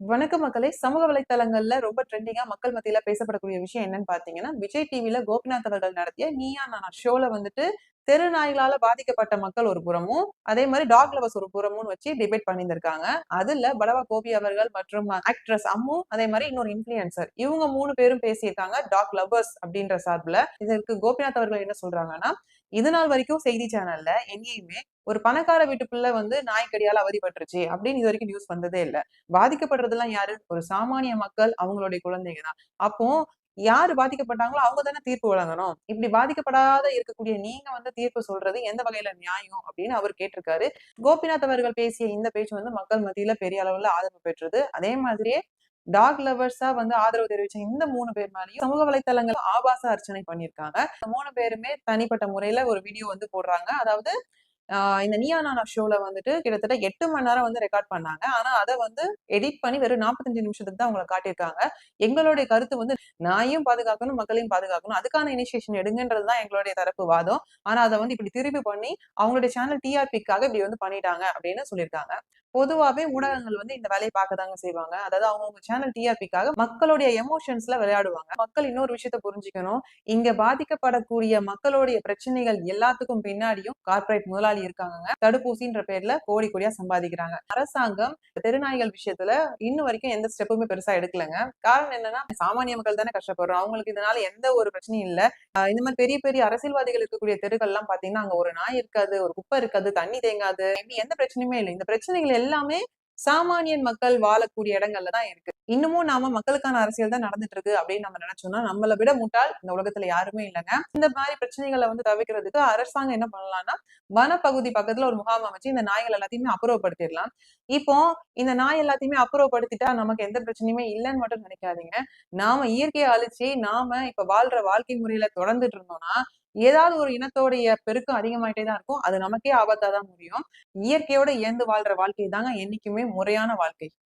வணக்க மக்களே. சமூக வலைத்தளங்கள்ல ரொம்ப ட்ரெண்டிங்கா மக்கள் மத்தியில பேசப்படக்கூடிய விஷயம் என்னன்னு பாத்தீங்கன்னா விஜய் டிவில கோபிநாத் அவர்கள் நடத்திய நீயா நானா ஷோல வந்துட்டு தெரு நாய்களால பாதிக்கப்பட்ட மக்கள் ஒரு புறமும் அதே மாதிரி டாக் லவர்ஸ் ஒரு புறமும் வச்சு டிபேட் பண்ணியிருந்திருக்காங்க. அதுல பலவா கோபி அவர்கள் மற்றும் ஆக்ட்ரஸ் அம்மு அதே மாதிரி இன்னொரு இன்ஃபுளுசர் இவங்க மூணு பேரும் பேசியிருக்காங்க டாக் லவர்ஸ் அப்படின்ற சார்பில். இதற்கு கோபிநாத் அவர்கள் என்ன சொல்றாங்கன்னா இது நாள் வரைக்கும் செய்தி சேனல்ல எங்கேயுமே ஒரு பணக்கார வீட்டு பிள்ளை வந்து நாய்க்கடியால அவதிப்பட்டுருச்சு அப்படின்னு இது வரைக்கும் நியூஸ் வந்ததே இல்ல. பாதிக்கப்படுறதெல்லாம் யாரு? ஒரு சாமானிய மக்கள் அவங்களுடைய குழந்தைங்க தான். அப்போ யாரு பாதிக்கப்பட்டாங்களோ அவங்க தானே தீர்ப்பு வழங்கணும். இப்படி பாதிக்கப்படாத இருக்கக்கூடிய நீங்க வந்து தீர்ப்பு சொல்றது எந்த வகையில நியாயம் அப்படின்னு அவர் கேட்டிருக்காரு. கோபிநாத் அவர்கள் பேசிய இந்த பேச்சு வந்து மக்கள் மத்தியில பெரிய அளவுல ஆதரவு பெற்றது. அதே மாதிரியே டாக் லவர்ஸா வந்து ஆதரவு தெரிவிச்ச இந்த மூணு பேர் மேலேயும் சமூக வலைத்தளங்கள் ஆபாச அர்ச்சனை பண்ணியிருக்காங்க. இந்த மூணு பேருமே தனிப்பட்ட முறையில ஒரு வீடியோ வந்து போடுறாங்க. அதாவது இந்த நியா நானா ஷோல வந்துட்டு கிட்டத்தட்ட எட்டு மணி நேரம் வந்து ரெக்கார்ட் பண்ணாங்க. ஆனா அதை வந்து எடிட் பண்ணி வெறும் நாற்பத்தஞ்சு நிமிஷத்துக்கு தான் அவங்களை காட்டியிருக்காங்க. எங்களுடைய கருத்து வந்து நாயும் பாதுகாக்கணும் மக்களையும் பாதுகாக்கணும். அதுக்கான இனிஷியேஷன் எடுங்கன்றதுதான் எங்களுடைய தரப்பு வாதம். ஆனா அதை வந்து இப்படி திருப்பி பண்ணி அவங்களுடைய சேனல் டிஆர்பிக்காக இப்படி வந்து பண்ணிட்டாங்க அப்படின்னு சொல்லியிருக்காங்க. பொதுவாகவே ஊடகங்கள் வந்து இந்த வேலையை பார்க்க தாங்க செய்வாங்க. அதாவது அவங்கவுங்க சேனல் டிஆர்பிக்காக மக்களுடைய எமோஷன்ஸ்ல விளையாடுவாங்க. மக்கள் இன்னொரு விஷயத்த புரிஞ்சுக்கணும். இங்க பாதிக்கப்படக்கூடிய மக்களுடைய பிரச்சனைகள் எல்லாத்துக்கும் பின்னாடியும் கார்ப்பரேட் முதலாளி இருக்காங்க தடுப்பூசின்ற பேர்ல கோடி கோடியா சம்பாதிக்கிறாங்க. அரசாங்கம் தெருநாய்கள் விஷயத்துல இன்னும் வரைக்கும் எந்த ஸ்டெப்புமே பெருசா எடுக்கலங்க. காரணம் என்னன்னா சாமானிய மக்கள் தானே கஷ்டப்படுறோம். அவங்களுக்கு இதனால எந்த ஒரு பிரச்சனையும் இல்ல. இந்த மாதிரி பெரிய பெரிய அரசியல்வாதிகள் இருக்கக்கூடிய தெருக்கள் எல்லாம் பாத்தீங்கன்னா அங்க ஒரு நாய் இருக்காது ஒரு குப்பை இருக்காது தண்ணி தேங்காது. எந்த பிரச்சனையுமே இல்லை. இந்த பிரச்சனைகள் எல்லாமே சாமானியன் மக்கள் வாழக்கூடிய இடங்கள்ல தான் இருக்கு. இன்னமும் நாம மக்களுக்கான அரசியல் தான் நடந்துட்டு இருக்கு அப்படின்னு நம்ம நினைச்சோம்னா நம்மளை விட முட்டாள் இந்த உலகத்துல யாருமே இல்லைங்க. இந்த மாதிரி பிரச்சனைகளை வந்து தவிர்க்கிறதுக்கு அரசாங்கம் என்ன பண்ணலாம்னா வனப்பகுதி பக்கத்துல ஒரு முகாம் அமைச்சு இந்த நாய்கள் எல்லாத்தையுமே அப்புறப்படுத்திடலாம். இப்போ இந்த நாய் எல்லாத்தையுமே அப்புறப்படுத்திட்டா நமக்கு எந்த பிரச்சனையுமே இல்லைன்னு மட்டும் நினைக்காதீங்க. நாம இயற்கையை அழிச்சு நாம இப்ப வாழ்ற வாழ்க்கை முறையில தொடர்ந்துட்டு இருந்தோம்னா ஏதாவது ஒரு இனத்தோடைய பெருக்கம் அதிகமாயிட்டே தான் இருக்கும். அது நமக்கே ஆபத்தா தான் முடியும். இயற்கையோட இயந்து வாழ்ற வாழ்க்கை தாங்க என்னைக்குமே முறையான வாழ்க்கை.